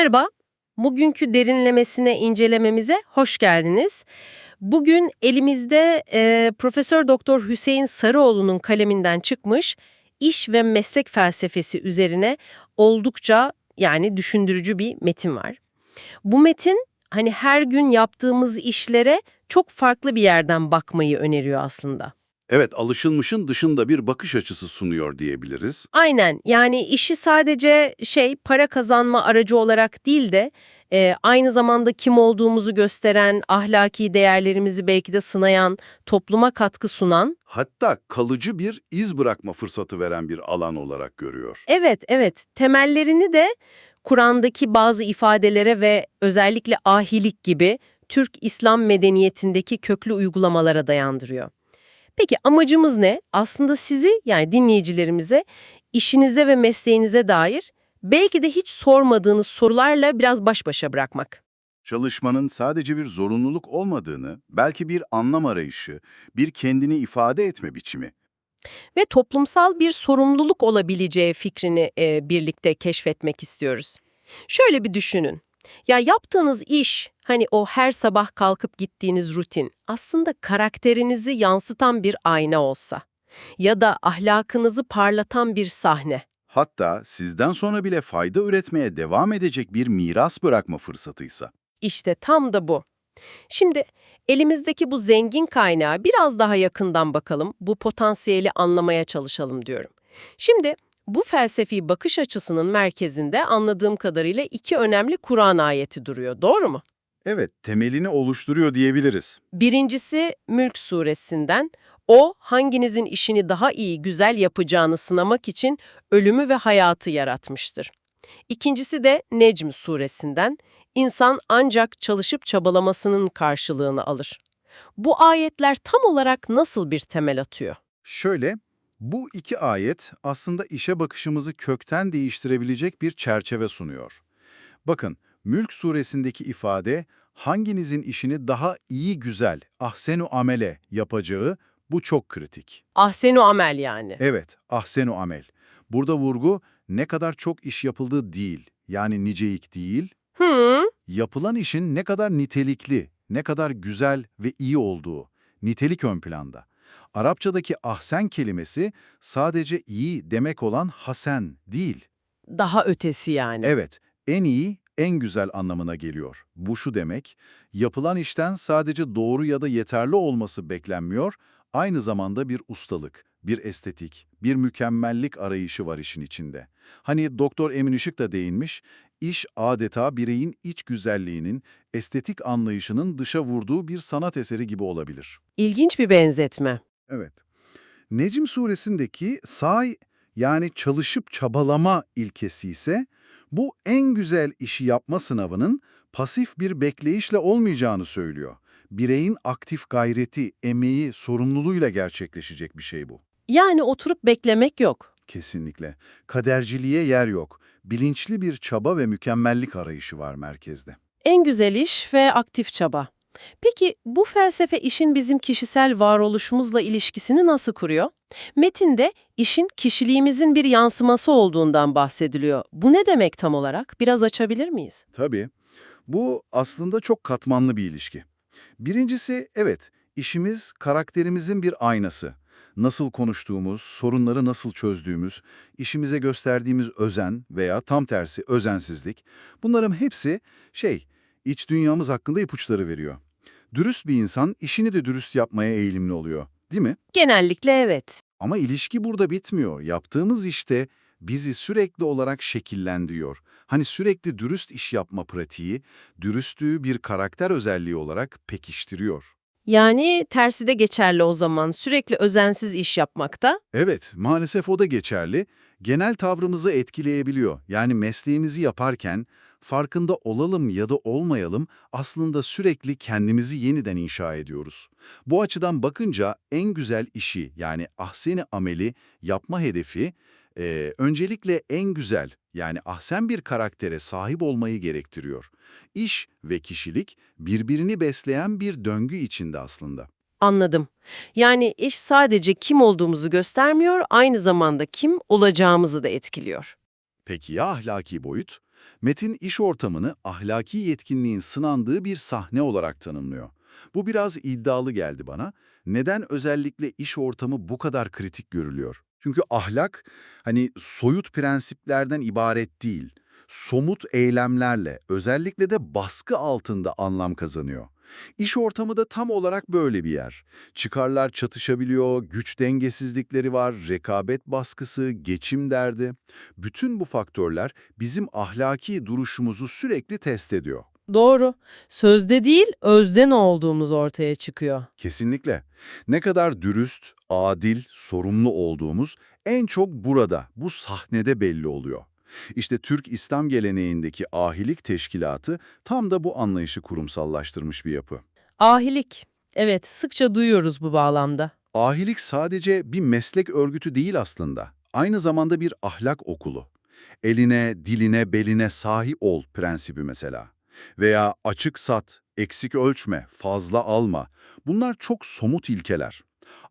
Merhaba, bugünkü derinlemesine incelememize hoş geldiniz. Bugün elimizde e, Profesör Doktor Hüseyin Sarıoğlu'nun kaleminden çıkmış iş ve meslek felsefesi üzerine oldukça yani düşündürücü bir metin var. Bu metin hani her gün yaptığımız işlere çok farklı bir yerden bakmayı öneriyor aslında. Evet, alışılmışın dışında bir bakış açısı sunuyor diyebiliriz. Aynen yani işi sadece şey para kazanma aracı olarak değil de e, aynı zamanda kim olduğumuzu gösteren, ahlaki değerlerimizi belki de sınayan, topluma katkı sunan. Hatta kalıcı bir iz bırakma fırsatı veren bir alan olarak görüyor. Evet evet temellerini de Kur'an'daki bazı ifadelere ve özellikle ahilik gibi Türk İslam medeniyetindeki köklü uygulamalara dayandırıyor. Peki amacımız ne? Aslında sizi yani dinleyicilerimize işinize ve mesleğinize dair belki de hiç sormadığınız sorularla biraz baş başa bırakmak. Çalışmanın sadece bir zorunluluk olmadığını, belki bir anlam arayışı, bir kendini ifade etme biçimi. Ve toplumsal bir sorumluluk olabileceği fikrini e, birlikte keşfetmek istiyoruz. Şöyle bir düşünün. Ya yaptığınız iş, hani o her sabah kalkıp gittiğiniz rutin aslında karakterinizi yansıtan bir ayna olsa ya da ahlakınızı parlatan bir sahne. Hatta sizden sonra bile fayda üretmeye devam edecek bir miras bırakma fırsatıysa. İşte tam da bu. Şimdi elimizdeki bu zengin kaynağı biraz daha yakından bakalım, bu potansiyeli anlamaya çalışalım diyorum. Şimdi bu felsefi bakış açısının merkezinde anladığım kadarıyla iki önemli Kur'an ayeti duruyor, doğru mu? Evet, temelini oluşturuyor diyebiliriz. Birincisi Mülk suresinden, o hanginizin işini daha iyi, güzel yapacağını sınamak için ölümü ve hayatı yaratmıştır. İkincisi de Necm suresinden, insan ancak çalışıp çabalamasının karşılığını alır. Bu ayetler tam olarak nasıl bir temel atıyor? Şöyle, bu iki ayet aslında işe bakışımızı kökten değiştirebilecek bir çerçeve sunuyor. Bakın, Mülk suresindeki ifade, hanginizin işini daha iyi güzel, ahsenu amele yapacağı, bu çok kritik. Ahsenu amel yani. Evet, ahsenu amel. Burada vurgu ne kadar çok iş yapıldığı değil, yani nicelik değil, Hı, yapılan işin ne kadar nitelikli, ne kadar güzel ve iyi olduğu, nitelik ön planda. Arapçadaki ahsen kelimesi sadece iyi demek olan hasen değil. daha ötesi yani. Evet, en iyi, en güzel anlamına geliyor. Bu şu demek, yapılan işten sadece doğru ya da yeterli olması beklenmiyor, aynı zamanda bir ustalık, bir estetik, bir mükemmellik arayışı var işin içinde. Hani Doktor Emin Işık da değinmiş, iş adeta bireyin iç güzelliğinin, estetik anlayışının dışa vurduğu bir sanat eseri gibi olabilir. İlginç bir benzetme. Evet. Necm suresindeki say yani çalışıp çabalama ilkesi ise bu en güzel işi yapma sınavının pasif bir bekleyişle olmayacağını söylüyor. Bireyin aktif gayreti, emeği, sorumluluğuyla gerçekleşecek bir şey bu. Yani oturup beklemek yok. Kesinlikle. Kaderciliğe yer yok. Bilinçli bir çaba ve mükemmellik arayışı var merkezde. En güzel iş ve aktif çaba. Peki bu felsefe işin bizim kişisel varoluşumuzla ilişkisini nasıl kuruyor? Metinde işin kişiliğimizin bir yansıması olduğundan bahsediliyor. Bu ne demek tam olarak? Biraz açabilir miyiz? Tabii. Bu aslında çok katmanlı bir ilişki. Birincisi, evet, işimiz karakterimizin bir aynası. Nasıl konuştuğumuz, sorunları nasıl çözdüğümüz, işimize gösterdiğimiz özen veya tam tersi özensizlik, bunların hepsi şey, iç dünyamız hakkında ipuçları veriyor. Dürüst bir insan işini de dürüst yapmaya eğilimli oluyor, değil mi? Genellikle evet. Ama ilişki burada bitmiyor. Yaptığımız işte bizi sürekli olarak şekillendiriyor. Hani sürekli dürüst iş yapma pratiği, dürüstlüğü bir karakter özelliği olarak pekiştiriyor. Yani tersi de geçerli o zaman. Sürekli özensiz iş yapmakta. Evet, maalesef o da geçerli. Genel tavrımızı etkileyebiliyor. Yani mesleğimizi yaparken farkında olalım ya da olmayalım aslında sürekli kendimizi yeniden inşa ediyoruz. Bu açıdan bakınca en güzel işi yani ahseni ameli yapma hedefi e, öncelikle en güzel yani ahsen bir karaktere sahip olmayı gerektiriyor. İş ve kişilik birbirini besleyen bir döngü içinde aslında. Anladım. Yani iş sadece kim olduğumuzu göstermiyor, aynı zamanda kim olacağımızı da etkiliyor. Peki ya ahlaki boyut? Metin iş ortamını ahlaki yetkinliğin sınandığı bir sahne olarak tanımlıyor. Bu biraz iddialı geldi bana. Neden özellikle iş ortamı bu kadar kritik görülüyor? Çünkü ahlak hani soyut prensiplerden ibaret değil. Somut eylemlerle, özellikle de baskı altında anlam kazanıyor. İş ortamı da tam olarak böyle bir yer. Çıkarlar çatışabiliyor, güç dengesizlikleri var, rekabet baskısı, geçim derdi. Bütün bu faktörler bizim ahlaki duruşumuzu sürekli test ediyor. Doğru. Sözde değil, özde ne olduğumuz ortaya çıkıyor. Kesinlikle. Ne kadar dürüst, adil, sorumlu olduğumuz en çok burada, bu sahnede belli oluyor. İşte Türk İslam geleneğindeki ahilik teşkilatı tam da bu anlayışı kurumsallaştırmış bir yapı. Ahilik. Evet, sıkça duyuyoruz bu bağlamda. Ahilik sadece bir meslek örgütü değil aslında. Aynı zamanda bir ahlak okulu. Eline, diline, beline sahi ol prensibi mesela. Veya açık sat, eksik ölçme, fazla alma. Bunlar çok somut ilkeler.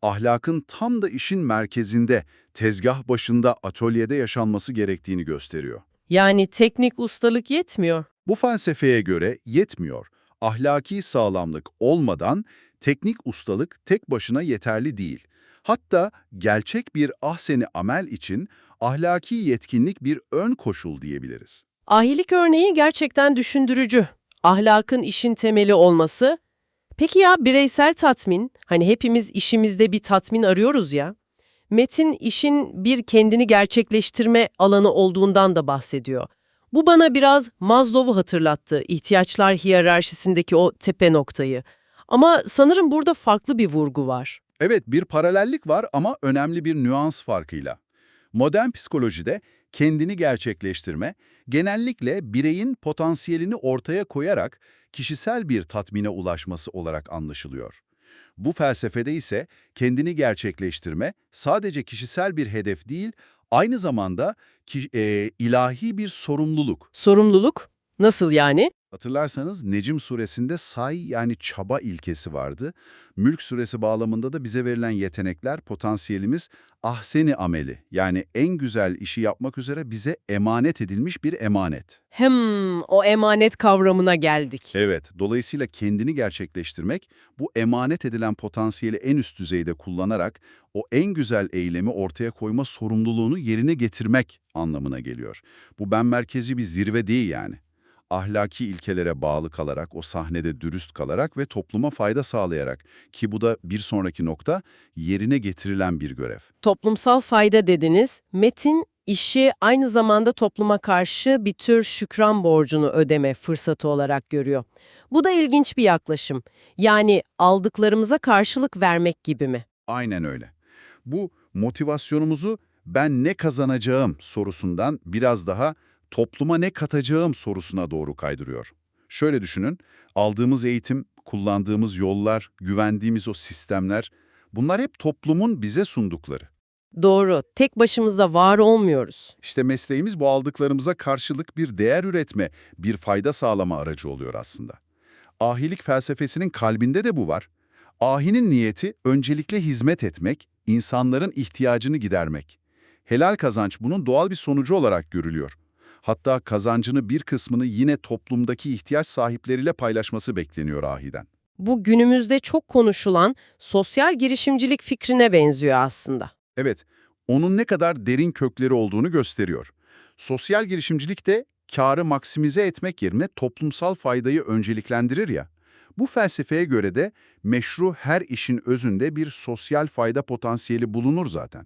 Ahlakın tam da işin merkezinde, tezgah başında, atölyede yaşanması gerektiğini gösteriyor. Yani teknik ustalık yetmiyor. Bu felsefeye göre yetmiyor. Ahlaki sağlamlık olmadan teknik ustalık tek başına yeterli değil. Hatta gerçek bir ahseni amel için ahlaki yetkinlik bir ön koşul diyebiliriz. Ahilik örneği gerçekten düşündürücü. Ahlakın işin temeli olması. Peki ya bireysel tatmin? Hani hepimiz işimizde bir tatmin arıyoruz ya. Metin işin bir kendini gerçekleştirme alanı olduğundan da bahsediyor. Bu bana biraz Maslow'u hatırlattı, ihtiyaçlar hiyerarşisindeki o tepe noktayı. Ama sanırım burada farklı bir vurgu var. Evet bir paralellik var ama önemli bir nüans farkıyla. Modern psikolojide kendini gerçekleştirme, genellikle bireyin potansiyelini ortaya koyarak kişisel bir tatmine ulaşması olarak anlaşılıyor. Bu felsefede ise kendini gerçekleştirme sadece kişisel bir hedef değil, aynı zamanda ki, e, ilahi bir sorumluluk. Sorumluluk? Nasıl yani? Hatırlarsanız Necim suresinde say yani çaba ilkesi vardı. Mülk suresi bağlamında da bize verilen yetenekler, potansiyelimiz ahseni ameli yani en güzel işi yapmak üzere bize emanet edilmiş bir emanet. Hem o emanet kavramına geldik. Evet, dolayısıyla kendini gerçekleştirmek, bu emanet edilen potansiyeli en üst düzeyde kullanarak o en güzel eylemi ortaya koyma sorumluluğunu yerine getirmek anlamına geliyor. Bu ben merkezi bir zirve değil yani. Ahlaki ilkelere bağlı kalarak, o sahnede dürüst kalarak ve topluma fayda sağlayarak ki bu da bir sonraki nokta yerine getirilen bir görev. Toplumsal fayda dediniz. Metin işi aynı zamanda topluma karşı bir tür şükran borcunu ödeme fırsatı olarak görüyor. Bu da ilginç bir yaklaşım. Yani aldıklarımıza karşılık vermek gibi mi? Aynen öyle. Bu motivasyonumuzu ben ne kazanacağım sorusundan biraz daha topluma ne katacağım sorusuna doğru kaydırıyor. Şöyle düşünün, aldığımız eğitim, kullandığımız yollar, güvendiğimiz o sistemler, bunlar hep toplumun bize sundukları. Doğru, tek başımıza var olmuyoruz. İşte mesleğimiz bu aldıklarımıza karşılık bir değer üretme, bir fayda sağlama aracı oluyor aslında. Ahilik felsefesinin kalbinde de bu var. Ahinin niyeti öncelikle hizmet etmek, insanların ihtiyacını gidermek. Helal kazanç bunun doğal bir sonucu olarak görülüyor. Hatta kazancını bir kısmını yine toplumdaki ihtiyaç sahipleriyle paylaşması bekleniyor ahiden. Bu günümüzde çok konuşulan sosyal girişimcilik fikrine benziyor aslında. Evet, onun ne kadar derin kökleri olduğunu gösteriyor. Sosyal girişimcilik de karı maksimize etmek yerine toplumsal faydayı önceliklendirir ya. Bu felsefeye göre de meşru her işin özünde bir sosyal fayda potansiyeli bulunur zaten.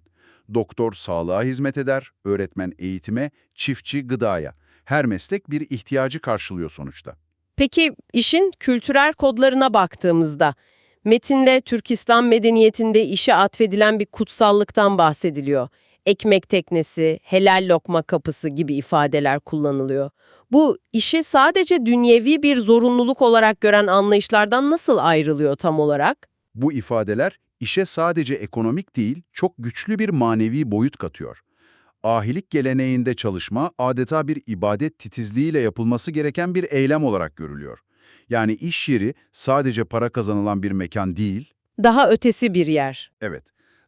Doktor sağlığa hizmet eder, öğretmen eğitime, çiftçi gıdaya. Her meslek bir ihtiyacı karşılıyor sonuçta. Peki işin kültürel kodlarına baktığımızda, metinde Türk İslam medeniyetinde işe atfedilen bir kutsallıktan bahsediliyor. Ekmek teknesi, helal lokma kapısı gibi ifadeler kullanılıyor. Bu işi sadece dünyevi bir zorunluluk olarak gören anlayışlardan nasıl ayrılıyor tam olarak? Bu ifadeler işe sadece ekonomik değil, çok güçlü bir manevi boyut katıyor. Ahilik geleneğinde çalışma adeta bir ibadet titizliğiyle yapılması gereken bir eylem olarak görülüyor. Yani iş yeri sadece para kazanılan bir mekan değil, Daha ötesi bir yer. evet,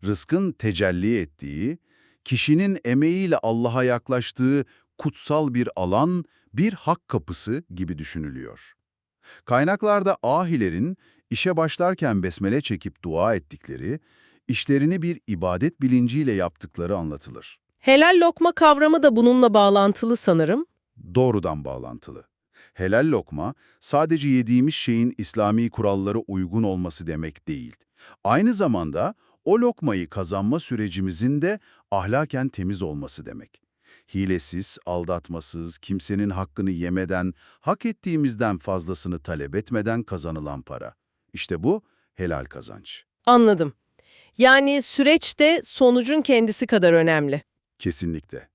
rızkın tecelli ettiği, kişinin emeğiyle Allah'a yaklaştığı kutsal bir alan, bir hak kapısı gibi düşünülüyor. Kaynaklarda ahilerin işe başlarken besmele çekip dua ettikleri, işlerini bir ibadet bilinciyle yaptıkları anlatılır. Helal lokma kavramı da bununla bağlantılı sanırım. Doğrudan bağlantılı. Helal lokma, sadece yediğimiz şeyin İslami kurallara uygun olması demek değil. Aynı zamanda o lokmayı kazanma sürecimizin de ahlaken temiz olması demek. Hilesiz, aldatmasız, kimsenin hakkını yemeden, hak ettiğimizden fazlasını talep etmeden kazanılan para. İşte bu helal kazanç. Anladım. Yani süreçte sonucun kendisi kadar önemli. Kesinlikle.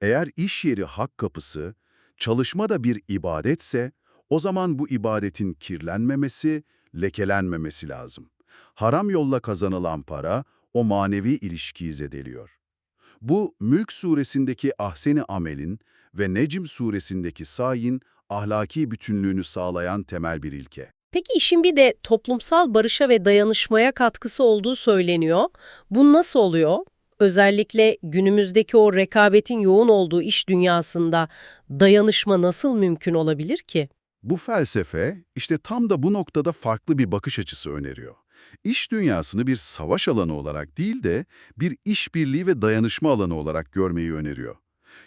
Eğer iş yeri hak kapısı, çalışma da bir ibadetse, o zaman bu ibadetin kirlenmemesi, lekelenmemesi lazım. Haram yolla kazanılan para, o manevi ilişkiyi zedeliyor. Bu, Mülk suresindeki ahseni amelin ve Necm suresindeki sayin, ahlaki bütünlüğünü sağlayan temel bir ilke. Peki işin bir de toplumsal barışa ve dayanışmaya katkısı olduğu söyleniyor. Bu nasıl oluyor? Özellikle günümüzdeki o rekabetin yoğun olduğu iş dünyasında dayanışma nasıl mümkün olabilir ki? Bu felsefe işte tam da bu noktada farklı bir bakış açısı öneriyor. İş dünyasını bir savaş alanı olarak değil de bir işbirliği ve dayanışma alanı olarak görmeyi öneriyor.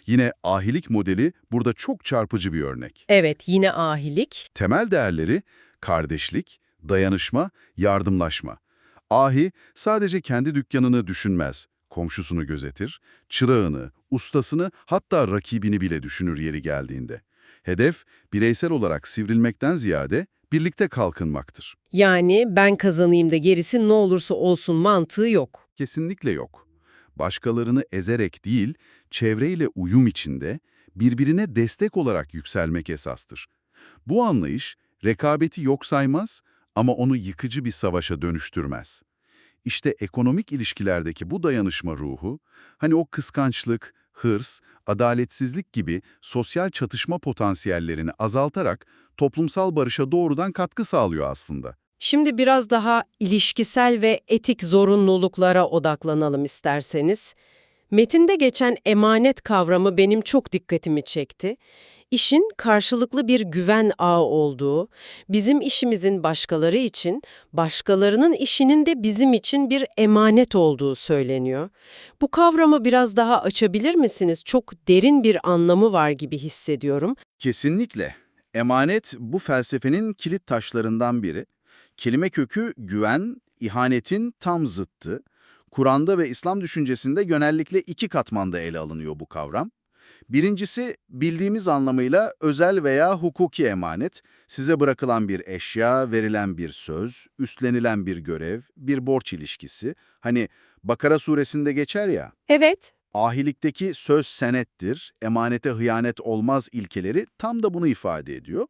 Yine ahilik modeli burada çok çarpıcı bir örnek. Evet, yine ahilik. Temel değerleri kardeşlik, dayanışma, yardımlaşma. Ahi sadece kendi dükkanını düşünmez, komşusunu gözetir, çırağını, ustasını hatta rakibini bile düşünür yeri geldiğinde. Hedef bireysel olarak sivrilmekten ziyade birlikte kalkınmaktır. Yani ben kazanayım da gerisi ne olursa olsun mantığı yok. Kesinlikle yok. Başkalarını ezerek değil, çevreyle uyum içinde birbirine destek olarak yükselmek esastır. Bu anlayış rekabeti yok saymaz ama onu yıkıcı bir savaşa dönüştürmez. İşte ekonomik ilişkilerdeki bu dayanışma ruhu, hani o kıskançlık, hırs, adaletsizlik gibi sosyal çatışma potansiyellerini azaltarak toplumsal barışa doğrudan katkı sağlıyor aslında. Şimdi biraz daha ilişkisel ve etik zorunluluklara odaklanalım isterseniz. Metinde geçen emanet kavramı benim çok dikkatimi çekti. İşin karşılıklı bir güven ağı olduğu, bizim işimizin başkaları için, başkalarının işinin de bizim için bir emanet olduğu söyleniyor. Bu kavramı biraz daha açabilir misiniz? Çok derin bir anlamı var gibi hissediyorum. Kesinlikle. Emanet bu felsefenin kilit taşlarından biri. Kelime kökü güven, ihanetin tam zıttı. Kur'an'da ve İslam düşüncesinde genellikle iki katmanda ele alınıyor bu kavram. Birincisi bildiğimiz anlamıyla özel veya hukuki emanet, size bırakılan bir eşya, verilen bir söz, üstlenilen bir görev, bir borç ilişkisi. Hani Bakara suresinde geçer ya, Evet, ahilikteki söz senettir, emanete hıyanet olmaz ilkeleri tam da bunu ifade ediyor.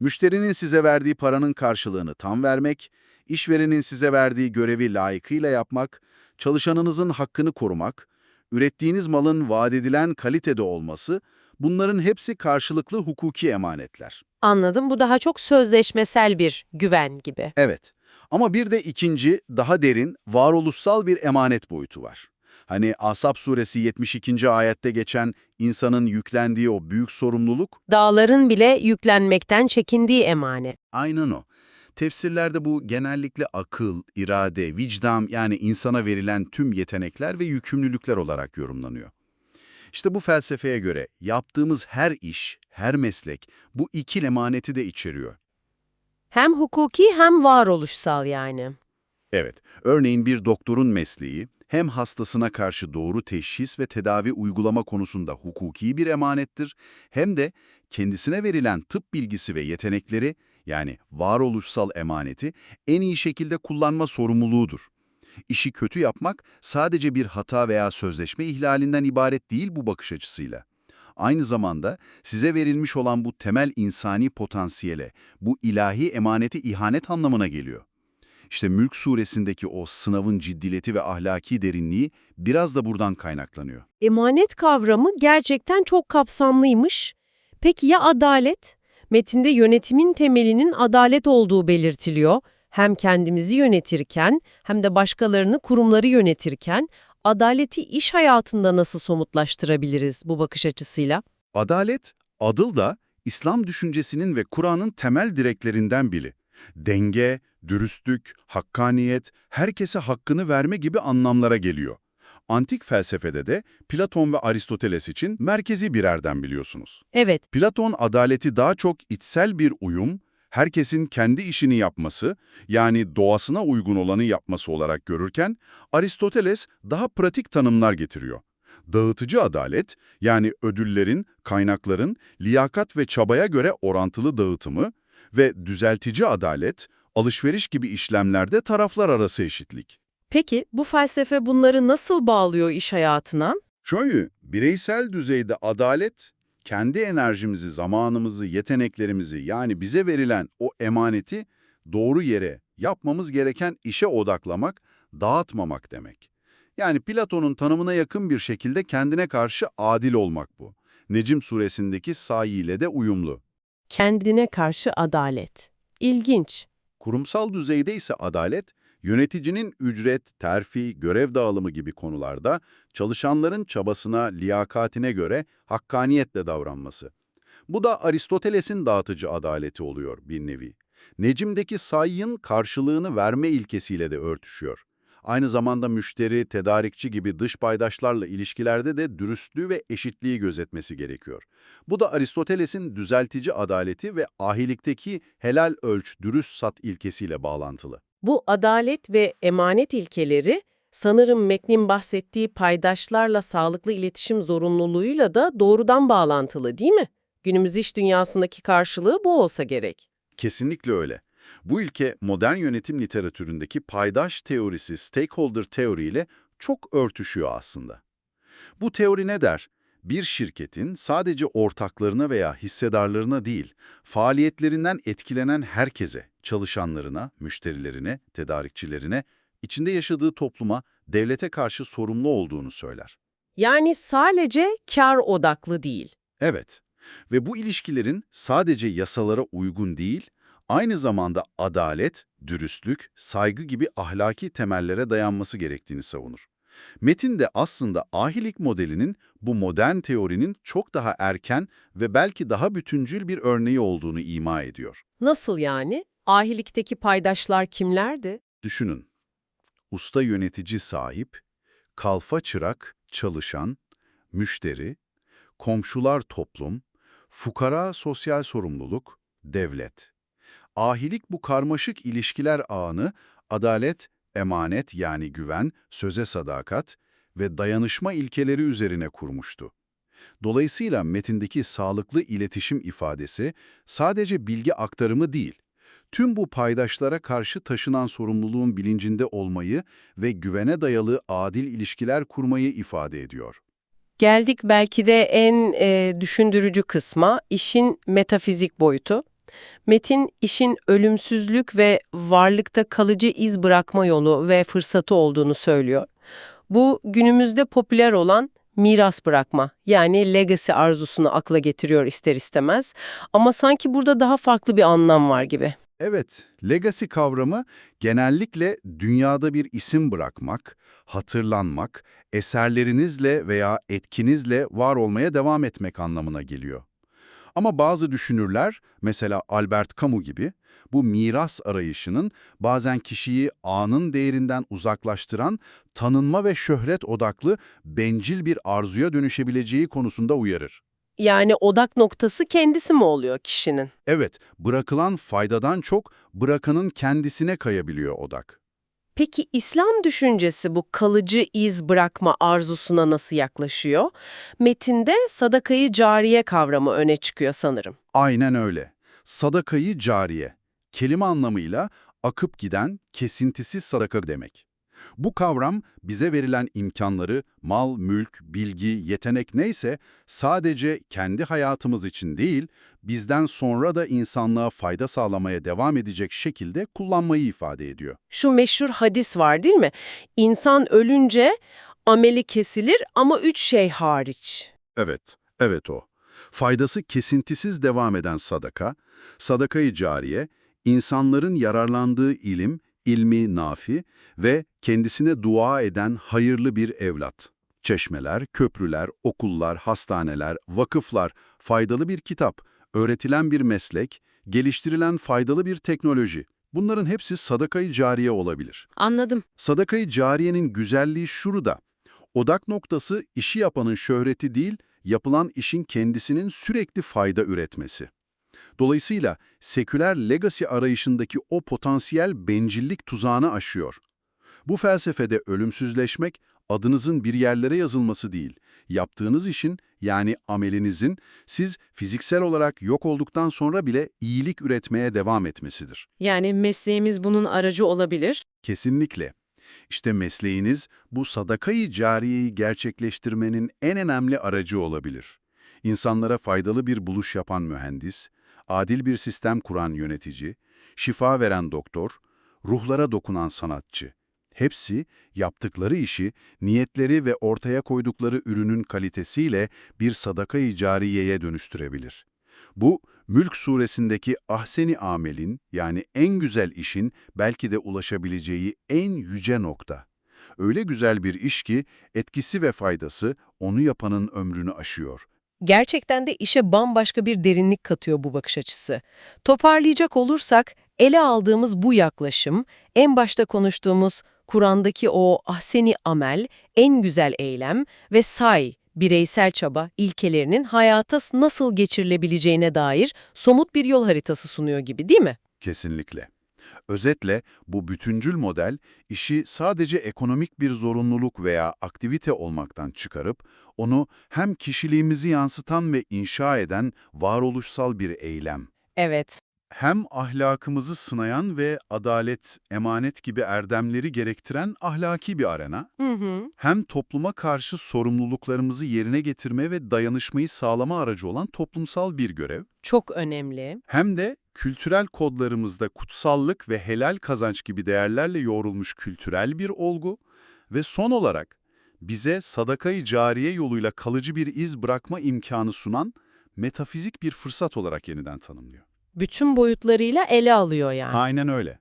Müşterinin size verdiği paranın karşılığını tam vermek, işverenin size verdiği görevi layıkıyla yapmak, çalışanınızın hakkını korumak, ürettiğiniz malın vaat edilen kalitede olması, bunların hepsi karşılıklı hukuki emanetler. anladım. Bu daha çok sözleşmesel bir güven gibi. Evet ama bir de ikinci, daha derin, varoluşsal bir emanet boyutu var. Hani Asap suresi 72. ayette geçen insanın yüklendiği o büyük sorumluluk, Dağların bile yüklenmekten çekindiği emanet. aynen o. Tefsirlerde bu genellikle akıl, irade, vicdan yani insana verilen tüm yetenekler ve yükümlülükler olarak yorumlanıyor. İşte bu felsefeye göre yaptığımız her iş, her meslek bu ikil emaneti de içeriyor. Hem hukuki hem varoluşsal yani. Evet, örneğin bir doktorun mesleği hem hastasına karşı doğru teşhis ve tedavi uygulama konusunda hukuki bir emanettir, hem de kendisine verilen tıp bilgisi ve yetenekleri yani varoluşsal emaneti en iyi şekilde kullanma sorumluluğudur. İşi kötü yapmak sadece bir hata veya sözleşme ihlalinden ibaret değil bu bakış açısıyla. Aynı zamanda size verilmiş olan bu temel insani potansiyele, bu ilahi emaneti ihanet anlamına geliyor. İşte Mülk suresindeki o sınavın ciddiyeti ve ahlaki derinliği biraz da buradan kaynaklanıyor. Emanet kavramı gerçekten çok kapsamlıymış. Peki ya adalet? Metinde yönetimin temelinin adalet olduğu belirtiliyor. Hem kendimizi yönetirken hem de başkalarını, kurumları yönetirken adaleti iş hayatında nasıl somutlaştırabiliriz bu bakış açısıyla? Adalet Adıl da İslam düşüncesinin ve Kur'an'ın temel direklerinden biri. Denge, dürüstlük, hakkaniyet, herkese hakkını verme gibi anlamlara geliyor. Antik felsefede de Platon ve Aristoteles için merkezi bir erdem biliyorsunuz. Evet, Platon adaleti daha çok içsel bir uyum, herkesin kendi işini yapması, yani doğasına uygun olanı yapması olarak görürken, Aristoteles daha pratik tanımlar getiriyor. Dağıtıcı adalet, yani ödüllerin, kaynakların, liyakat ve çabaya göre orantılı dağıtımı ve düzeltici adalet, alışveriş gibi işlemlerde taraflar arası eşitlik. Peki bu felsefe bunları nasıl bağlıyor iş hayatına? Çünkü bireysel düzeyde adalet, kendi enerjimizi, zamanımızı, yeteneklerimizi yani bize verilen o emaneti doğru yere, yapmamız gereken işe odaklamak, dağıtmamak demek. Yani Platon'un tanımına yakın bir şekilde kendine karşı adil olmak bu. Necim suresindeki sayi ile de uyumlu. Kendine karşı adalet. İlginç. Kurumsal düzeyde ise adalet, yöneticinin ücret, terfi, görev dağılımı gibi konularda çalışanların çabasına, liyakatine göre hakkaniyetle davranması. Bu da Aristoteles'in dağıtıcı adaleti oluyor bir nevi. Necim'deki sayın karşılığını verme ilkesiyle de örtüşüyor. Aynı zamanda müşteri, tedarikçi gibi dış paydaşlarla ilişkilerde de dürüstlüğü ve eşitliği gözetmesi gerekiyor. Bu da Aristoteles'in düzeltici adaleti ve ahilikteki helal ölç, dürüst sat ilkesiyle bağlantılı. Bu adalet ve emanet ilkeleri sanırım metnin bahsettiği paydaşlarla sağlıklı iletişim zorunluluğuyla da doğrudan bağlantılı değil mi? Günümüz iş dünyasındaki karşılığı bu olsa gerek. Kesinlikle öyle. Bu ilke modern yönetim literatüründeki paydaş teorisi, stakeholder teori ile çok örtüşüyor aslında. Bu teori ne der? Bir şirketin sadece ortaklarına veya hissedarlarına değil, faaliyetlerinden etkilenen herkese, çalışanlarına, müşterilerine, tedarikçilerine, içinde yaşadığı topluma, devlete karşı sorumlu olduğunu söyler. Yani sadece kar odaklı değil. Evet ve bu ilişkilerin sadece yasalara uygun değil, aynı zamanda adalet, dürüstlük, saygı gibi ahlaki temellere dayanması gerektiğini savunur. Metin de aslında ahilik modelinin bu modern teorinin çok daha erken ve belki daha bütüncül bir örneği olduğunu ima ediyor. Nasıl yani? Ahilikteki paydaşlar kimlerdi? Düşünün, usta yönetici sahip, kalfa çırak, çalışan, müşteri, komşular toplum, fukara sosyal sorumluluk, devlet. Ahilik bu karmaşık ilişkiler ağını adalet, emanet yani güven, söze sadakat ve dayanışma ilkeleri üzerine kurmuştu. Dolayısıyla metindeki sağlıklı iletişim ifadesi sadece bilgi aktarımı değil, tüm bu paydaşlara karşı taşınan sorumluluğun bilincinde olmayı ve güvene dayalı adil ilişkiler kurmayı ifade ediyor. Geldik belki de en e, düşündürücü kısma, işin metafizik boyutu. Metin, işin ölümsüzlük ve varlıkta kalıcı iz bırakma yolu ve fırsatı olduğunu söylüyor. Bu günümüzde popüler olan miras bırakma, yani legacy arzusunu akla getiriyor ister istemez. Ama sanki burada daha farklı bir anlam var gibi. Evet, legacy kavramı genellikle dünyada bir isim bırakmak, hatırlanmak, eserlerinizle veya etkinizle var olmaya devam etmek anlamına geliyor. Ama bazı düşünürler, mesela Albert Camus gibi, bu miras arayışının bazen kişiyi anın değerinden uzaklaştıran, tanınma ve şöhret odaklı bencil bir arzuya dönüşebileceği konusunda uyarır. Yani odak noktası kendisi mi oluyor kişinin? Evet, bırakılan faydadan çok bırakanın kendisine kayabiliyor odak. Peki İslam düşüncesi bu kalıcı iz bırakma arzusuna nasıl yaklaşıyor? Metinde sadakayı cariye kavramı öne çıkıyor sanırım. Aynen öyle. Sadakayı cariye. Kelime anlamıyla akıp giden, kesintisiz sadaka demek. Bu kavram bize verilen imkanları, mal, mülk, bilgi, yetenek neyse sadece kendi hayatımız için değil, bizden sonra da insanlığa fayda sağlamaya devam edecek şekilde kullanmayı ifade ediyor. Şu meşhur hadis var değil mi? İnsan ölünce ameli kesilir ama üç şey hariç. Evet, evet o. Faydası kesintisiz devam eden sadaka, sadakayı cariye, insanların yararlandığı ilim, ilmi nafi ve kendisine dua eden hayırlı bir evlat. Çeşmeler, köprüler, okullar, hastaneler, vakıflar, faydalı bir kitap, öğretilen bir meslek, geliştirilen faydalı bir teknoloji. Bunların hepsi sadakayı cariye olabilir. Anladım. Sadakayı cariyenin güzelliği şurada. Odak noktası işi yapanın şöhreti değil, yapılan işin kendisinin sürekli fayda üretmesi. Dolayısıyla seküler legacy arayışındaki o potansiyel bencillik tuzağını aşıyor. Bu felsefede ölümsüzleşmek, adınızın bir yerlere yazılması değil, yaptığınız işin yani amelinizin siz fiziksel olarak yok olduktan sonra bile iyilik üretmeye devam etmesidir. Yani mesleğimiz bunun aracı olabilir. Kesinlikle. İşte mesleğiniz bu sadakayı cariyeyi gerçekleştirmenin en önemli aracı olabilir. İnsanlara faydalı bir buluş yapan mühendis, adil bir sistem kuran yönetici, şifa veren doktor, ruhlara dokunan sanatçı. Hepsi yaptıkları işi, niyetleri ve ortaya koydukları ürünün kalitesiyle bir sadaka-i cariyeye dönüştürebilir. Bu, Mülk suresindeki ahseni amelin yani en güzel işin belki de ulaşabileceği en yüce nokta. Öyle güzel bir iş ki etkisi ve faydası onu yapanın ömrünü aşıyor. Gerçekten de işe bambaşka bir derinlik katıyor bu bakış açısı. Toparlayacak olursak, ele aldığımız bu yaklaşım, en başta konuştuğumuz Kur'an'daki o ahseni amel, en güzel eylem ve say, bireysel çaba ilkelerinin hayata nasıl geçirilebileceğine dair somut bir yol haritası sunuyor gibi değil mi? Kesinlikle. Özetle bu bütüncül model işi sadece ekonomik bir zorunluluk veya aktivite olmaktan çıkarıp onu hem kişiliğimizi yansıtan ve inşa eden varoluşsal bir eylem, Evet. Hem ahlakımızı sınayan ve adalet, emanet gibi erdemleri gerektiren ahlaki bir arena, Hı hı. hem topluma karşı sorumluluklarımızı yerine getirme ve dayanışmayı sağlama aracı olan toplumsal bir görev, Çok önemli. hem de kültürel kodlarımızda kutsallık ve helal kazanç gibi değerlerle yoğrulmuş kültürel bir olgu ve son olarak bize sadakayı cariye yoluyla kalıcı bir iz bırakma imkanı sunan metafizik bir fırsat olarak yeniden tanımlıyor. Bütün boyutlarıyla ele alıyor yani. Aynen öyle.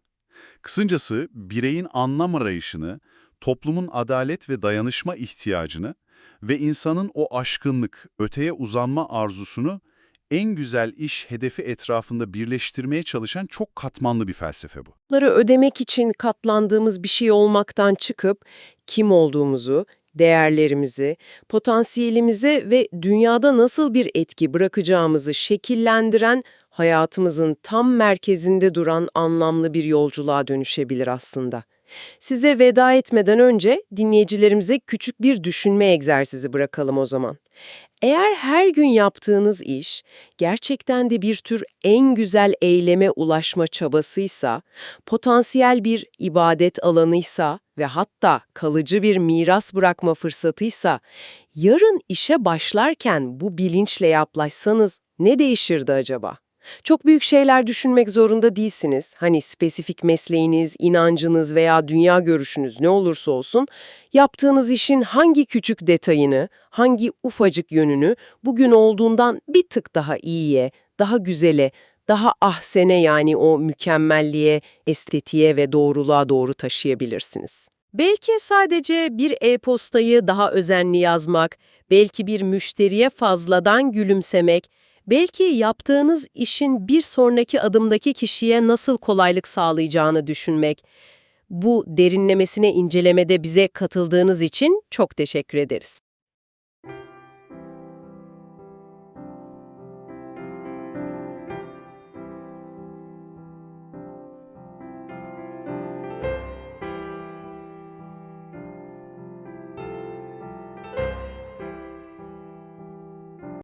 Kısacası bireyin anlam arayışını, toplumun adalet ve dayanışma ihtiyacını ve insanın o aşkınlık, öteye uzanma arzusunu en güzel iş hedefi etrafında birleştirmeye çalışan çok katmanlı bir felsefe bu. Bunları ödemek için katlandığımız bir şey olmaktan çıkıp kim olduğumuzu, değerlerimizi, potansiyelimizi ve dünyada nasıl bir etki bırakacağımızı şekillendiren, hayatımızın tam merkezinde duran anlamlı bir yolculuğa dönüşebilir aslında. Size veda etmeden önce dinleyicilerimize küçük bir düşünme egzersizi bırakalım o zaman. Eğer her gün yaptığınız iş gerçekten de bir tür en güzel eyleme ulaşma çabasıysa, potansiyel bir ibadet alanıysa ve hatta kalıcı bir miras bırakma fırsatıysa, yarın işe başlarken bu bilinçle yaklaşsanız ne değişirdi acaba? Çok büyük şeyler düşünmek zorunda değilsiniz. Hani spesifik mesleğiniz, inancınız veya dünya görüşünüz ne olursa olsun, yaptığınız işin hangi küçük detayını, hangi ufacık yönünü bugün olduğundan bir tık daha iyiye, daha güzele, daha ahsene yani o mükemmelliğe, estetiğe ve doğruluğa doğru taşıyabilirsiniz. Belki sadece bir e-postayı daha özenli yazmak, belki bir müşteriye fazladan gülümsemek, belki yaptığınız işin bir sonraki adımdaki kişiye nasıl kolaylık sağlayacağını düşünmek. Bu derinlemesine incelemede bize katıldığınız için çok teşekkür ederiz.